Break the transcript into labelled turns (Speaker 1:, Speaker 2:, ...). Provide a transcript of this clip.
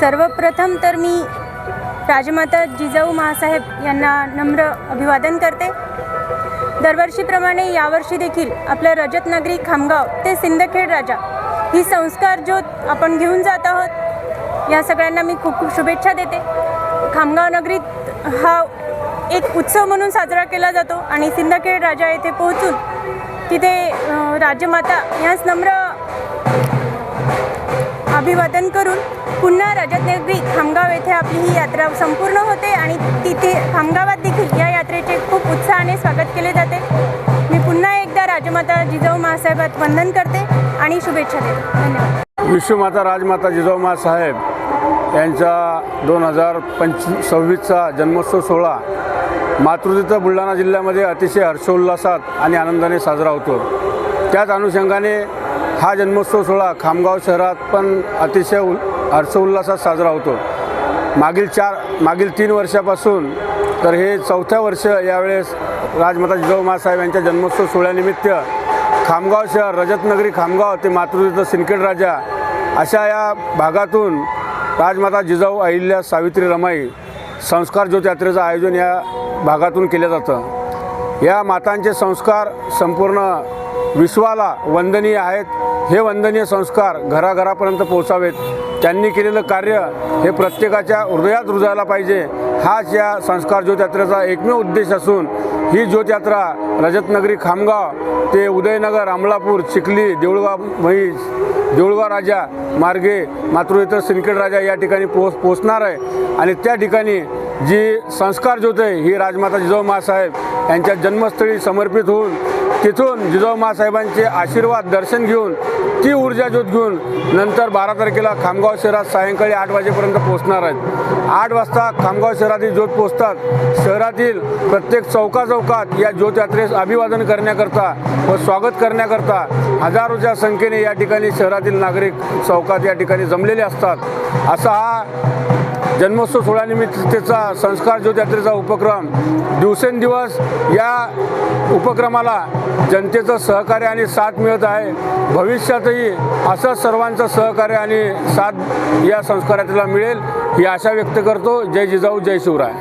Speaker 1: सर्वप्रथम तर मी राजमाता जिजाऊ महासाहेब यांना नम्र अभिवादन करते. दरवर्षीप्रमाणे यावर्षी देखील आपल्या रजतनगरी खामगाव ते सिंदखेड राजा ही संस्कार ज्योत आपण घेऊन जात आहोत. या सगळ्यांना मी खूप खूप शुभेच्छा देते. खामगाव नगरीत हा एक उत्सव म्हणून साजरा केला जातो आणि सिंदखेड राजा येथे पोहोचून तिथे राजमाता यास नम्र अभिवादन करून पुन्हा रजतनगरी खामगाव येथे आपली ही यात्रा संपूर्ण होते आणि तिथे खामगावात देखील या यात्रेचे खूप उत्साहाने स्वागत केले जाते. मी पुन्हा एकदा राजमाता जिजाऊ महासाहेबात वंदन करते आणि शुभेच्छा देते. धन्यवाद.
Speaker 2: विश्वमाता राजमाता जिजाऊ महासाहेब यांचा दोन हजार पंच सव्वीसचा जन्मोत्सव सोहळा मातृतीर्थ बुलढाणा जिल्ह्यामध्ये अतिशय हर्षोल्लासात आणि आनंदाने साजरा होतो. त्याच अनुषंगाने हा जन्मोत्सव सोहळा खामगाव शहरात पण अतिशय उल हर्षोल्लासात साजरा होतो. मागील चार मागील तीन वर्षापासून तर हे चौथ्या वर्ष यावेळेस राजमाता जिजाऊ मासाहेब यांच्या जन्मोत्सव सोहळ्यानिमित्त खामगाव शहर रजतनगरी खामगाव ते मातृतीर्थ सिंदखेड राजा अशा या भागातून राजमाता जिजाऊ अहिल्या सावित्री रमाई संस्कार ज्योत यात्रेचं आयोजन या भागातून केलं जातं. या मातांचे संस्कार संपूर्ण विश्वाला वंदनीय आहेत. हे वंदनीय संस्कार घराघरापर्यंत पोहोचावेत. त्यांनी केलेलं कार्य हे प्रत्येकाच्या हृदयात रुजायला पाहिजे. हाच या संस्कार ज्योतयात्रेचा एकमेव उद्देश असून ही ज्योतयात्रा रजतनगरी खामगाव ते उदयनगर अमलापूर चिखली देऊळगाव म्हैस देऊळगाव राजा मार्गे मातृहित्र सिंदखेड राजा या ठिकाणी पोच पोचणार आहे. आणि त्या ठिकाणी जी संस्कार ज्योत आहे ही राजमाता जिजाऊ मासाहेब यांच्या जन्मस्थळी समर्पित होऊन तिथून जिजाऊ मासाहेबांचे आशीर्वाद दर्शन घेऊन ती ऊर्जा ज्योत घेऊन नंतर बारा तारखेला खामगाव शहरात सायंकाळी आठ वाजेपर्यंत पोहोचणार आहेत. आठ वाजता खामगाव शहरातील ज्योत पोचतात शहरातील प्रत्येक चौका चौकात या ज्योत यात्रेस अभिवादन करण्याकरता व स्वागत करण्याकरता हजारोच्या संख्येने या ठिकाणी शहरातील नागरिक चौकात या ठिकाणी जमलेले असतात. असा हा जन्मोत्सव सोहळ्यानिमित्तचा संस्कार ज्योत यात्रेचा उपक्रम दिवसेंदिवस या उपक्रमाला जनतेचं सहकार्य आणि साथ मिळत आहे. भविष्यातही असं सर्वांचं सहकार्य आणि साथ या संस्कार यात्रेला मिळेल ही आशा व्यक्त करतो. जय जिजाऊ जय शिवराय.